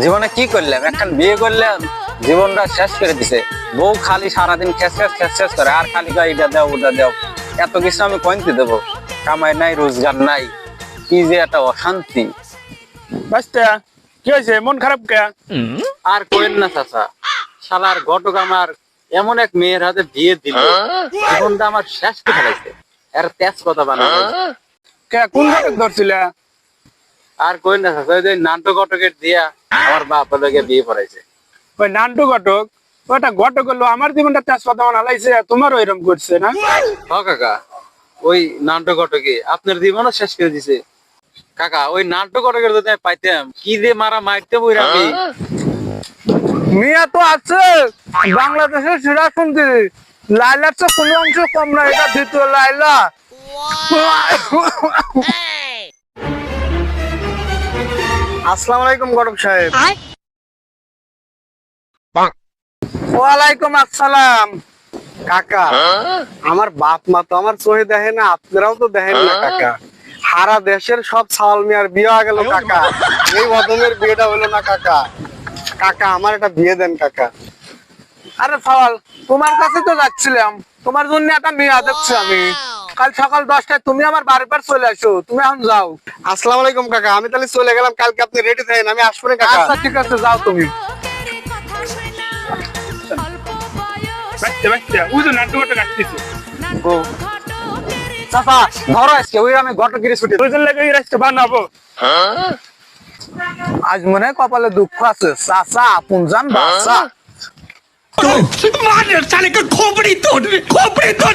জীবনে কি করলাম? এখন বিয়ে করলাম, জীবনটা শেষ করে দিছে। বউ খালি সারাদিন খেস খেস খেস করে, আর খালি এটা দাও, ওটা দাও। এত কিছু আমি কইতে দেবো। কামাই নাই, রোজগার নাই। কি যে একটা অশান্তি। বাস্তা কি হয়েছে? মন খারাপ কে? আর করেন না চাচা। শালার ঘটক আমার এমন এক মেয়ের হাতে বিয়ে দিল। জীবনটা আমার শেষ করে ফেলাইছে এর তেজ কথা বানাবে কে, কোন ঘটক ধরছিলে? আর কই না ওই যে নাটক ঘটকের দিয়া আমার বাপ লোকে বিয়ে পড়াইছে। ওই নান্টু ঘটক? ওটা ঘটক হলো আমার জীবনটা তেজপাতা হালাইছে তোমারও এরকম করছে না? হ কাকা ওই নাটক ঘটকে আপনার জীবনও শেষ করে দিছে। কাকা ওই নাটক ঘটকের যদি আমি পাইতাম কি যে মারা মারতে বই আমি? মিয়া তো আছে বাংলাদেশের সেরা শুনছি লাইলার তো কোনো অংশ কম না এটা দ্বিতীয় লাইলা। আসসালামু আলাইকুম গরম সাহেব। ওয়ালাইকুম আসসালাম। কাকা আমার বাপ মা তো আমার চোখে দেখে না আপনারাও তো দেখেন না কাকা। সারা দেশের সব মিয়ার বিয়ে হয়ে গেল কাকা। এই বদমের বিয়েটা হলো না কাকা। কাকা আমার একটা বিয়ে দেন কাকা। আরে ফাওয়াল তোমার কাছে তো যাচ্ছিলাম। তোমার জন্য একটা মেয়ে দেখছি আমি। সকাল দশটায় তুমি আমার বারবার চলে আসো। তুমি এখন যাও। আসসালাম আলাইকুম কাকা। আমি তাহলে চলে গেলাম কালকে আপনি রেডি থাকেন আমি আসব না কাকা। আচ্ছা ঠিক আছে যাও তুমি। আজ মনে কপালে দুঃখ আছে। চাষা খোপড়ি তোর খোপড়ি তোর